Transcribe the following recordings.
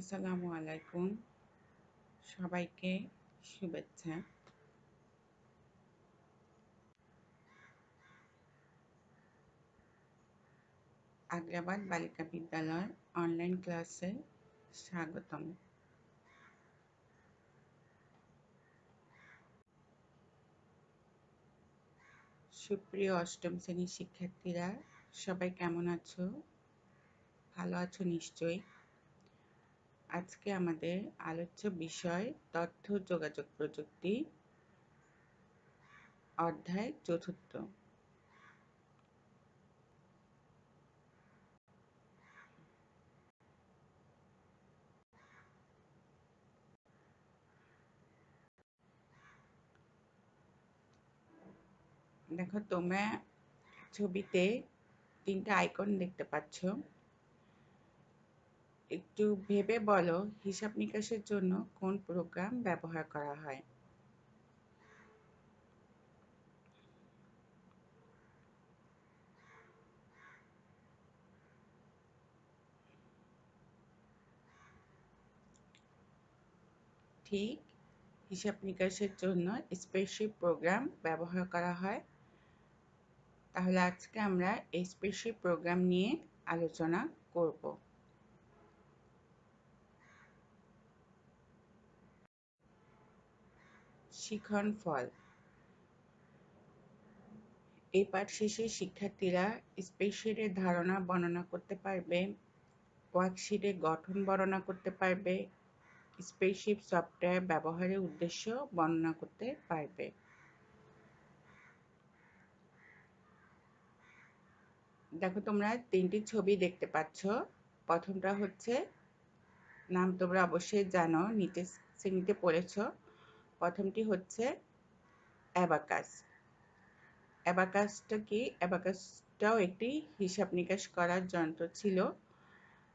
আসসালামু আলাইকুম। সবাইকে শুভেচ্ছা। আগ্রাবাদ বালিকা বিদ্যালয় অনলাইন ক্লাসে স্বাগতম। সুপ্রিয় অষ্টম শ্রেণির শিক্ষার্থীরা, সবাই কেমন আছো? ভালো আছো নিশ্চয়ই। আজকে আমাদের আলোচ্য বিষয় তথ্য, যোগাযোগ প্রযুক্তি, অধ্যায় চতুর্থ। দেখো, তোমরা ছবিতে তিনটা আইকন দেখতে পাচ্ছ। একটু ভেবে বলো হিসাব নিকাশের জন্য কোন প্রোগ্রাম ব্যবহার করা হয়? ঠিক, হিসাব নিকাশের জন্য স্পেসশিপ প্রোগ্রাম ব্যবহার করা হয়। তাহলে আজকে আমরা এই স্পেসশিপ প্রোগ্রাম নিয়ে আলোচনা করব। শিখন ফল। এই পাঠ শেষে শিক্ষার্থীরা স্প্রেডশিটের ধারণা বর্ণনা করতে পারবে ওয়ার্কশিটের গঠন বর্ণনা করতে পারবে, স্প্রেডশিট সফটওয়্যার ব্যবহারের উদ্দেশ্য বর্ণনা করতে পারবে। দেখো তোমরা তিনটি ছবি দেখতে পাচ্ছ। প্রথমটা হচ্ছে, নাম তোমরা অবশ্যই জানো নিচে শ্রেণীতে পড়েছ। প্রথমটি হচ্ছে অ্যাবাকাস। অ্যাবাকাসটা কি অ্যাবাকাসটাও একটি হিসাব নিকাশ করার যন্ত্র ছিল।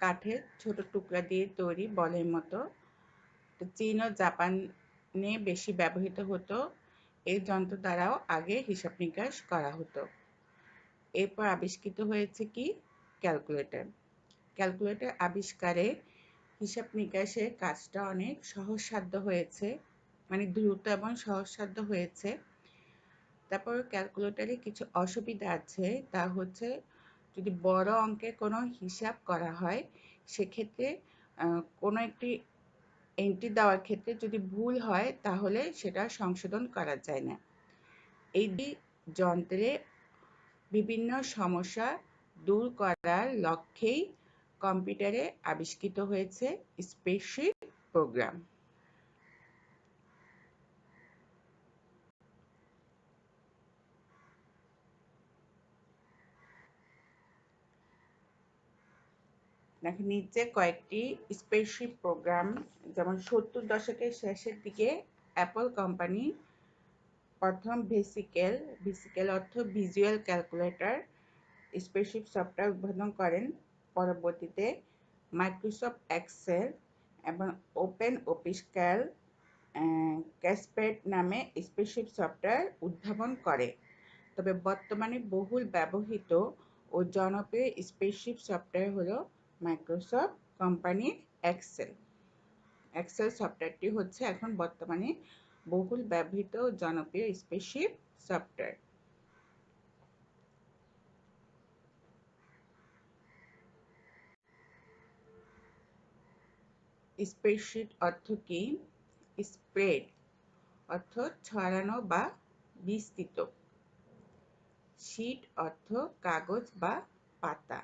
কাঠের ছোট টুকরা দিয়ে তৈরি বলের মতো। চীন ও জাপানে বেশি ব্যবহৃত হতো। এই যন্ত্র দ্বারাও আগে হিসাব নিকাশ করা হতো। এরপর আবিষ্কৃত হয়েছে কি? ক্যালকুলেটর। ক্যালকুলেটর আবিষ্কারে হিসাব নিকাশের কাজটা অনেক সহজসাধ্য হয়েছে। মানে দ্রুত এবং সহজসাধ্য হয়েছে। তারপর ক্যালকুলেটারে কিছু অসুবিধা আছে, তা হচ্ছে যদি বড় অঙ্কের কোনো হিসাব করা হয়, সেক্ষেত্রে কোনো একটি এন্ট্রি দেওয়ার ক্ষেত্রে যদি ভুল হয়, তাহলে সেটা সংশোধন করা যায় না। এই যন্ত্রে বিভিন্ন সমস্যা দূর করার লক্ষ্যেই কম্পিউটারে আবিষ্কৃত হয়েছে স্প্রেডশিট প্রোগ্রাম দেখো নিচে কয়েকটি স্প্রেডশিট প্রোগ্রাম যেমন সত্তর দশকের শেষের দিকে অ্যাপল কোম্পানি প্রথম ভেসিকেল ভেসিকেল অর্থ ভিজুয়াল ক্যালকুলেটর স্প্রেডশিট সফটওয়্যার উদ্বোধন করেন। পরবর্তীতে মাইক্রোসফট এক্সেল এবং ওপেন অফিস ক্যাল ক্যাসপেড নামে স্প্রেডশিট সফটওয়্যার উদ্ভাবন করে। তবে বর্তমানে বহুল ব্যবহৃত ও জনপ্রিয় স্প্রেডশিট সফটওয়্যার হলো মাইক্রোসফট কোম্পানির এক্সেল এক্সেল সফটওয়্যারটি হচ্ছে এখন বর্তমানে বহুল ব্যবহৃত জনপ্রিয় স্প্রেডশিট সফটওয়্যার। স্প্রেডশিট অর্থ কি? স্প্রেড অর্থ ছড়ানো বা বিস্তৃত। শিট অর্থ কাগজ বা পাতা।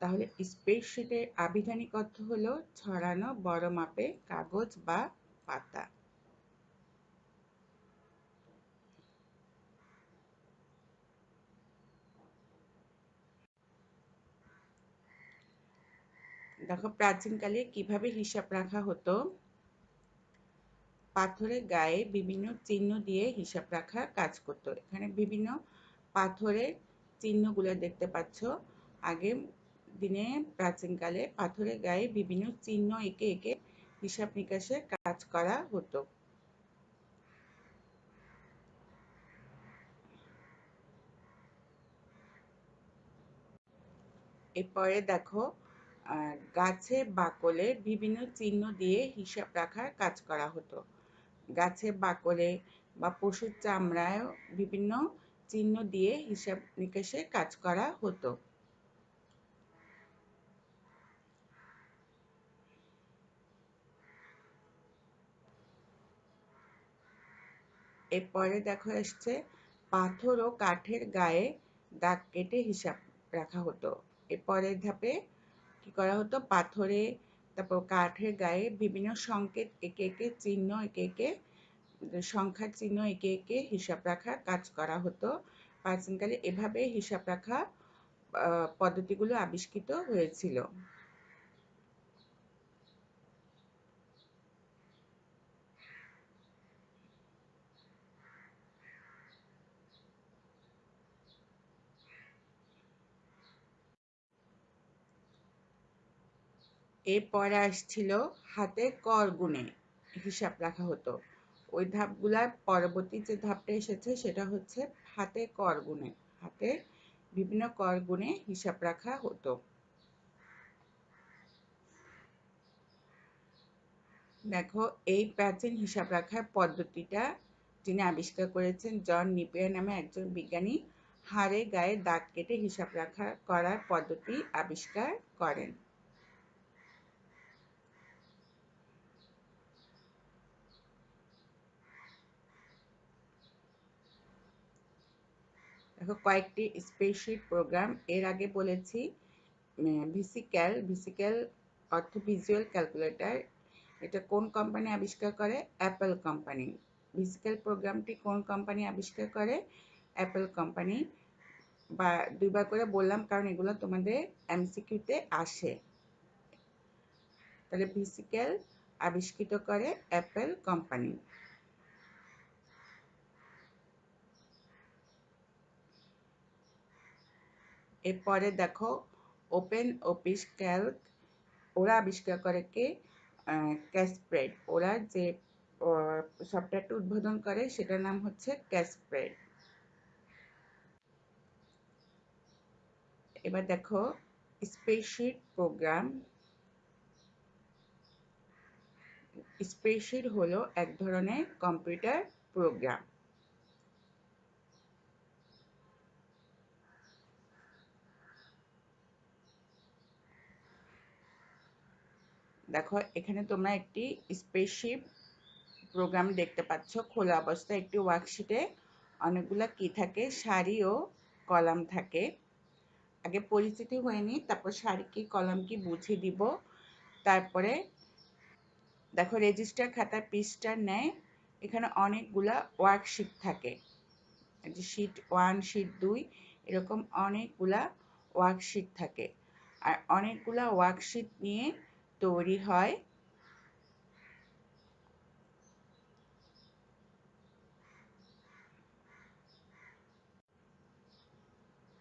তাহলে স্প্রেডশিটের আবিধানিক অর্থ হলো ছড়ানো, বড় মাপে কাগজ বা পাতা। দেখো প্রাচীনকালে কীভাবে হিসাব রাখা হতো? পাথরের গায়ে বিভিন্ন চিহ্ন দিয়ে হিসাব রাখা কাজ করতো। এখানে বিভিন্ন পাথরের চিহ্নগুলো দেখতে পাচ্ছ। আগে দিনে প্রাচীনকালে পাথরের গায়ে বিভিন্ন চিহ্ন এঁকে এঁকে হিসাব নিকাশের কাজ করা হতো। এরপরে দেখো গাছে বাকলে বিভিন্ন চিহ্ন দিয়ে হিসাব রাখার কাজ করা হতো। গাছে বাকলে বা পশুর চামড়ায় বিভিন্ন চিহ্ন দিয়ে হিসাব নিকাশে কাজ করা হতো। এরপরে দেখো এসছে, পাথর ও কাঠের গায়ে দাগ কেটে হিসাব রাখা হতো। এরপরের ধাপে কি করা হতো? পাথরে, তারপর কাঠের গায়ে বিভিন্ন সংকেত একে একে চিহ্ন, একে একে সংখ্যার চিহ্ন একে একে হিসাব রাখার কাজ করা হতো। প্রাচীনকালে এভাবে হিসাব রাখা পদ্ধতিগুলো আবিষ্কৃত হয়েছিল। এরপরে আসছিল হাতে কর গুনে হিসাব রাখা হতো। ওই ধাপগুলার পরবর্তী যে ধাপটা এসেছে সেটা হচ্ছে হাতে কর গুনে। হাতে বিভিন্ন কর গুনে হিসাব রাখা হতো। দেখো, এই প্রাচীন হিসাব রাখার পদ্ধতিটা যিনি আবিষ্কার করেছেন জন নিপিয়ার নামে একজন বিজ্ঞানী, হাড়ে গায়ে দাগ কেটে হিসাব রাখা করার পদ্ধতি আবিষ্কার করেন। দেখো, কয়েকটি স্প্রেডশিট প্রোগ্রাম। এর আগে বলেছি ভিসিক্যাল ভিসিক্যাল অর্থ ভিজুয়াল ক্যালকুলেটার এটা কোন কোম্পানি আবিষ্কার করে? অ্যাপেল কোম্পানি ভিসিক্যাল প্রোগ্রামটি কোন কোম্পানি আবিষ্কার করে? অ্যাপেল কোম্পানি বা দুইবার করে বললাম, কারণ এগুলো তোমাদের এমসিকিউতে আসে। তাহলে ভিসিক্যাল আবিষ্কৃত করে অ্যাপেল কোম্পানি এরপরে দেখো ওপেন অফিস ক্যালক ওরা আবিষ্কার করে কে? ক্যাসপ্রেড ওরা যে সফটওয়্যারটা উদ্বোধন করে, সেটার নাম হচ্ছে ক্যাসপ্রেড এবার দেখো স্প্রেডশিট প্রোগ্রাম স্প্রেডশিট হলো এক ধরনের কম্পিউটার প্রোগ্রাম দেখো, এখানে তোমরা একটি স্পেসশিপ প্রোগ্রাম দেখতে পাচ্ছ। খোলা অবস্থায় একটি ওয়ার্কশিটে অনেকগুলা কি থাকে? সারি ও কলাম থাকে। আগে পরিচিতি হয়নি, তারপর সারি কি, কলাম কি বুঝিয়ে দিব। তারপরে দেখো রেজিস্টার খাতার পৃষ্ঠার নেয়। এখানে অনেকগুলা ওয়ার্কশিট থাকে। যে শিট ওয়ান শিট দুই এরকম অনেকগুলা ওয়ার্কশিট থাকে। আর অনেকগুলা ওয়ার্কশিট নিয়ে তৈরি হয়।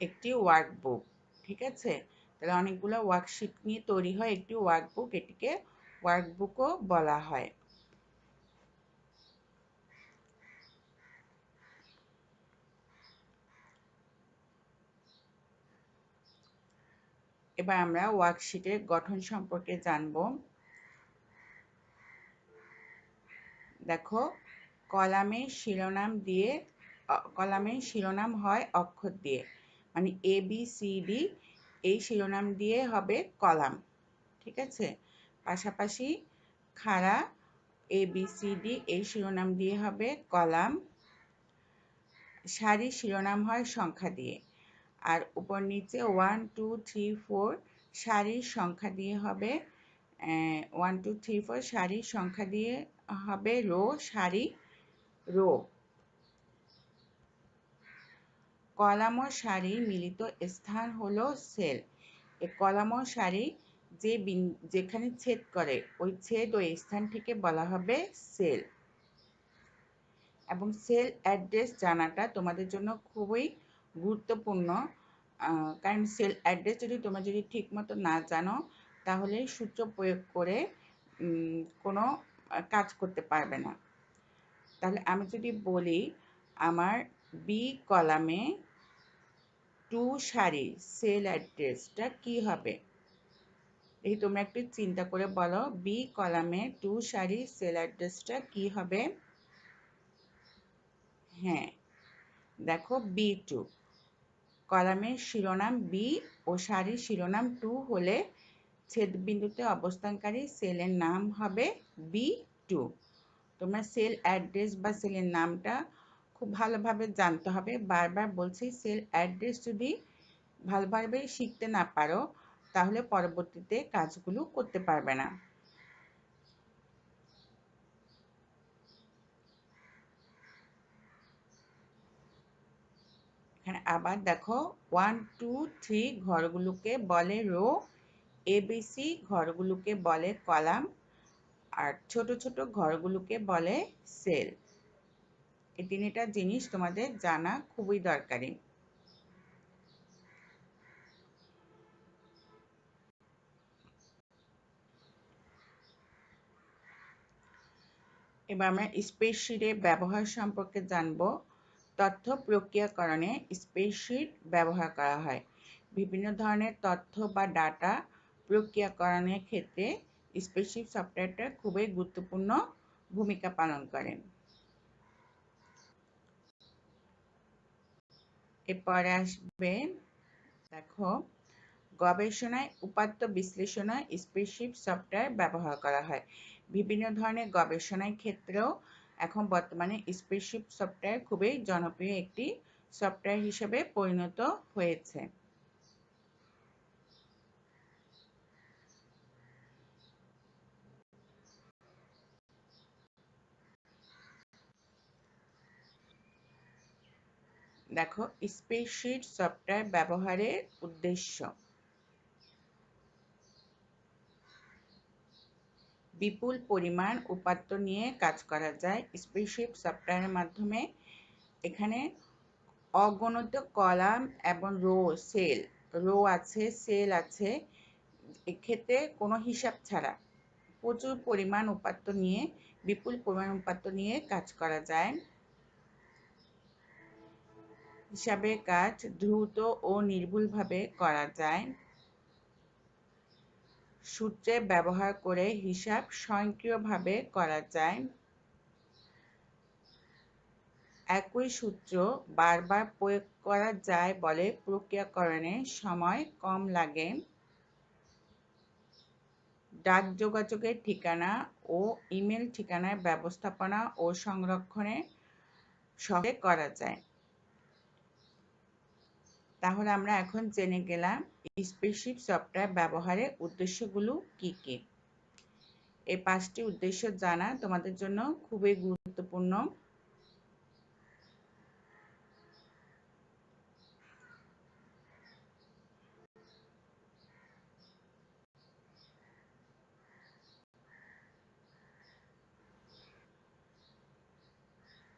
একটি ওয়ার্কবুক ঠিক আছে? তাহলে অনেকগুলো ওয়ার্কশিট নিয়ে তৈরি হয় একটি ওয়ার্কবুক এটিকে ওয়ার্কবুকও বলা হয়। এবার আমরা ওয়ার্কশিটের গঠন সম্পর্কে জানব। দেখো, কলামে শিরোনাম দিয়ে কলামের শিরোনাম হয় অক্ষর দিয়ে। মানে এ বি সি ডি এই শিরোনাম দিয়ে হবে কলাম। ঠিক আছে? পাশাপাশি খাড়া এ বি সি ডি এই শিরোনাম দিয়ে হবে কলাম। সারি শিরোনাম হয় সংখ্যা দিয়ে। আর উপর নিচে ওয়ান টু থ্রি ফোর শাড়ির সংখ্যা দিয়ে হবে ওয়ান টু থ্রি ফোর শাড়ির সংখ্যা দিয়ে হবে রো শাড়ি রো কলাম সারি মিলিত স্থান হলো সেল এ কলাম ও সারি যে যেখানে ছেদ করে, ওই ছেদ ওই স্থানটিকে বলা হবে সেল এবং সেল অ্যাড্রেস জানাটা তোমাদের জন্য খুবই গুরুত্বপূর্ণ। কারণ সেল অ্যাড্রেস যদি তোমরা যদি ঠিক মতো না জানো, তাহলে সূত্র প্রয়োগ করে কোনো কাজ করতে পারবে না। তাহলে আমি যদি বলি, আমার বি কলামে টু সারি সেল অ্যাড্রেসটা কি হবে? এই তোমরা একটু চিন্তা করে বলো বি কলামে টু সারি সেল অ্যাড্রেসটা কি হবে? হ্যাঁ দেখো বি টু কলামের শিরোনাম বি ও সারির শিরোনাম টু হলে ছেদবিন্দুতে অবস্থানকারী সেলের নাম হবে বি টু তোমরা সেল অ্যাড্রেস বা সেলের নামটা খুব ভালোভাবে জানতে হবে। বারবার বলছি সেল অ্যাড্রেস যদি ভালোভাবে শিখতে না পারো, তাহলে পরবর্তীতে কাজগুলো করতে পারবে না। এখানে আবার দেখো ওয়ান টু থ্রি ঘরগুলোকে বলে রো এবিসি ঘরগুলোকে বলে কলাম আর ছোট ছোট ঘরগুলোকে বলে সেল এই তিনটা জিনিস তোমাদের জানা খুবই দরকারি। এবার আমরা স্প্রেডশিটের ব্যবহার সম্পর্কে জানব। তথ্য প্রক্রিয়াকরণে স্প্রেডশিট ব্যবহার করা হয়। বিভিন্ন ধরনের তথ্য বা ডাটা প্রক্রিয়াকরণের ক্ষেত্রে স্প্রেডশিট সফটওয়্যারটা খুবই গুরুত্বপূর্ণ ভূমিকা পালন করে। এরপরে আসবে, দেখো, গবেষণায়, উপাত্ত বিশ্লেষণে স্প্রেডশিট সফটওয়্যার ব্যবহার করা হয়। বিভিন্ন ধরনের গবেষণার ক্ষেত্রেও এখন বর্তমানে স্প্রেডশিট সফটওয়্যার খুবই জনপ্রিয় একটি সফটওয়্যার হিসেবে পরিণত হয়েছে। দেখো স্প্রেডশিট সফটওয়্যার ব্যবহারের উদ্দেশ্য। বিপুল পরিমাণ উপাত্ত নিয়ে কাজ করা যায়। স্প্রেডশিট সফটওয়্যারের মাধ্যমে এখানে অগণিত কলাম এবং রো, সেল, রো আছে, সেল আছে। এক্ষেত্রে কোনো হিসাব ছাড়া প্রচুর পরিমাণ উপাত্ত নিয়ে, বিপুল পরিমাণ উপাত্ত নিয়ে কাজ করা যায়। হিসাবের কাজ দ্রুত ও নির্ভুলভাবে করা যায়। সূত্রে ব্যবহার করে হিসাব স্বয়ংক্রিয়ভাবে করা যায়। একই সূত্র বারবার প্রয়োগ করা যায় বলে প্রক্রিয়াকরণে সময় কম লাগে। ডাক যোগাযোগের ঠিকানা ও ইমেল ঠিকানার ব্যবস্থাপনা ও সংরক্ষণে সহজে করা যায়। তাহলে আমরা এখন জেনে গেলাম স্পেসিফিক সফটওয়্যার ব্যবহারের উদ্দেশ্যগুলো কি কি? এই পাঁচটি উদ্দেশ্য জানা তোমাদের জন্য খুবই গুরুত্বপূর্ণ।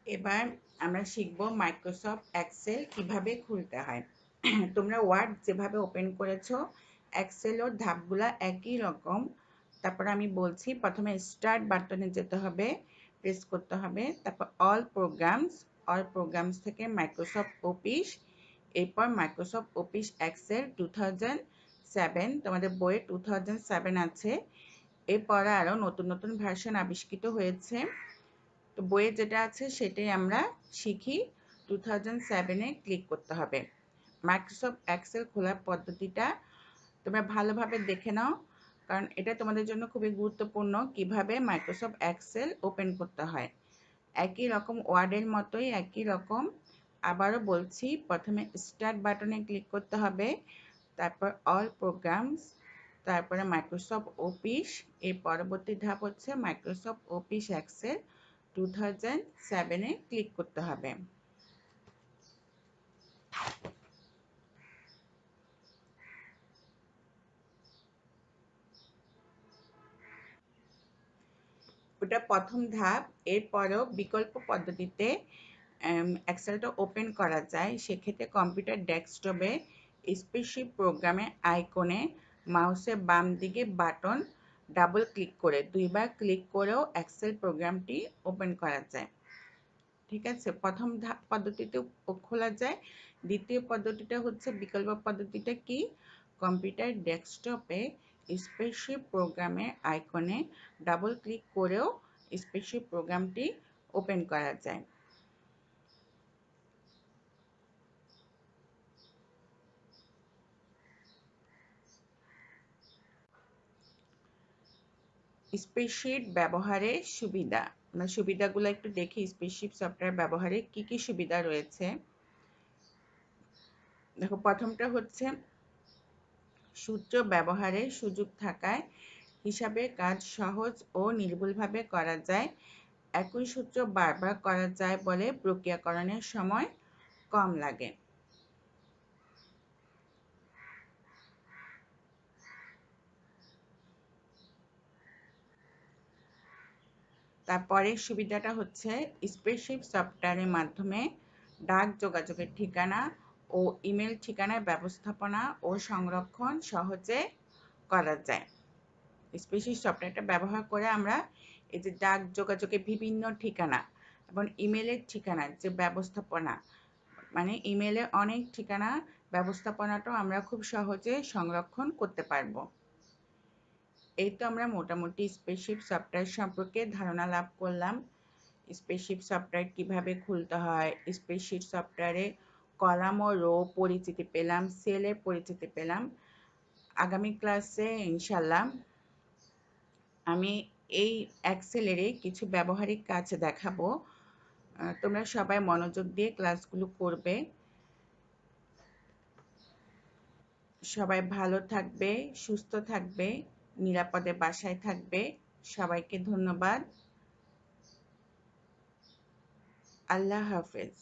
এবার আমরা শিখব মাইক্রোসফট এক্সেল কীভাবে খুলতে হয়। তোমরা ওয়ার্ড যেভাবে ওপেন করেছ এক্সেলও ধাপগুলা একই রকম। তারপর আমি বলছি, প্রথমে স্টার্ট বাটনে যেতে হবে প্রেস করতে হবে। তারপর অল প্রোগ্রামস অল প্রোগ্রামস থেকে মাইক্রোসফট অফিস এরপর Microsoft Office Excel two thousand seven তোমাদের বইয়ে টু থাউজেন্ড সেভেন আছে। এরপর আরও নতুন নতুন ভার্সন আবিষ্কৃত হয়েছে। তো বইয়ে যেটা আছে সেটাই আমরা শিখি টু থাউজেন্ড সেভেনে ক্লিক করতে হবে। মাইক্রোসফট এক্সেল খোলার পদ্ধতিটা তোমরা ভালোভাবে দেখে নাও। কারণ এটা তোমাদের জন্য খুবই গুরুত্বপূর্ণ কীভাবে মাইক্রোসফট এক্সেল ওপেন করতে হয়। একই রকম ওয়ার্ডের মতোই, একই রকম। আবারও বলছি, প্রথমে স্টার্ট বাটনে ক্লিক করতে হবে, তারপর অল প্রোগ্রামস তারপরে মাইক্রোসফট অফিস এর পরবর্তী ধাপ হচ্ছে Microsoft Office Excel two thousand সেভেনে ক্লিক করতে হবে। ওটা প্রথম ধাপ। এরপরেও বিকল্প পদ্ধতিতে এক্সেলটা ওপেন করা যায়। সেক্ষেত্রে কম্পিউটার ডেস্কটপে স্পেশিপ প্রোগ্রামে আইকনে মাউসের বাম দিকে বাটন ডাবল ক্লিক করে দুইবার ক্লিক করেও এক্সেল প্রোগ্রামটি ওপেন করা যায়। ঠিক আছে? প্রথম ধাপ পদ্ধতিতে খোলা যায়। দ্বিতীয় পদ্ধতিটা হচ্ছে বিকল্প পদ্ধতিটা কি? কম্পিউটার ডেস্কটপে স্পেসশিপ প্রোগ্রামের আইকনে ডাবল ক্লিক করেও স্পেসশিপ প্রোগ্রামটি ওপেন করা যায়। স্পেসশিট ব্যবহারে সুবিধা আমরা সুবিধাগুলো একটু দেখি স্পেসশিপ সফটওয়্যার ব্যবহারে কি কি সুবিধা রয়েছে? দেখো, প্রথমটা হচ্ছে সূত্র ব্যবহারের সুযোগ থাকায় হিসাবে কাজ সহজ ও নির্ভুলভাবে করা যায়। একই সূত্র বারবার করা যায় বলে প্রক্রিয়াকরণের সময় কম লাগে। তারপরে সুবিধাটা হচ্ছে স্প্রেডশিট সফটওয়্যারের মাধ্যমে ডাক যোগাযোগের ঠিকানা ও ইমেল ঠিকানার ব্যবস্থাপনা ও সংরক্ষণ সহজে করা যায়। স্পেশিস সফটওয়্যারটা ব্যবহার করে আমরা এই যে ডাক যোগাযোগের বিভিন্ন ঠিকানা এবং ইমেলের ঠিকানা, যে ব্যবস্থাপনা মানে ইমেলে অনেক ঠিকানা, ব্যবস্থাপনাটাও আমরা খুব সহজে সংরক্ষণ করতে পারব। এই তো আমরা মোটামুটি স্পেসশিপ সফটওয়্যার সম্পর্কে ধারণা লাভ করলাম। স্পেসশিপ সফটওয়্যার কীভাবে খুলতে হয় স্পেসশিপ সফটওয়্যারে কলাম ও রো পরিচিতি পেলাম, সেলের পরিচিতি পেলাম। আগামী ক্লাসে ইনশাল্লাহ আমি এই অ্যাক্সেলেরে কিছু ব্যবহারিক কাজ দেখাবো। তোমরা সবাই মনোযোগ দিয়ে ক্লাসগুলো করবে। সবাই ভালো থাকবে, সুস্থ থাকবে, নিরাপদে বাসায় থাকবে। সবাইকে ধন্যবাদ। আল্লাহ হাফেজ।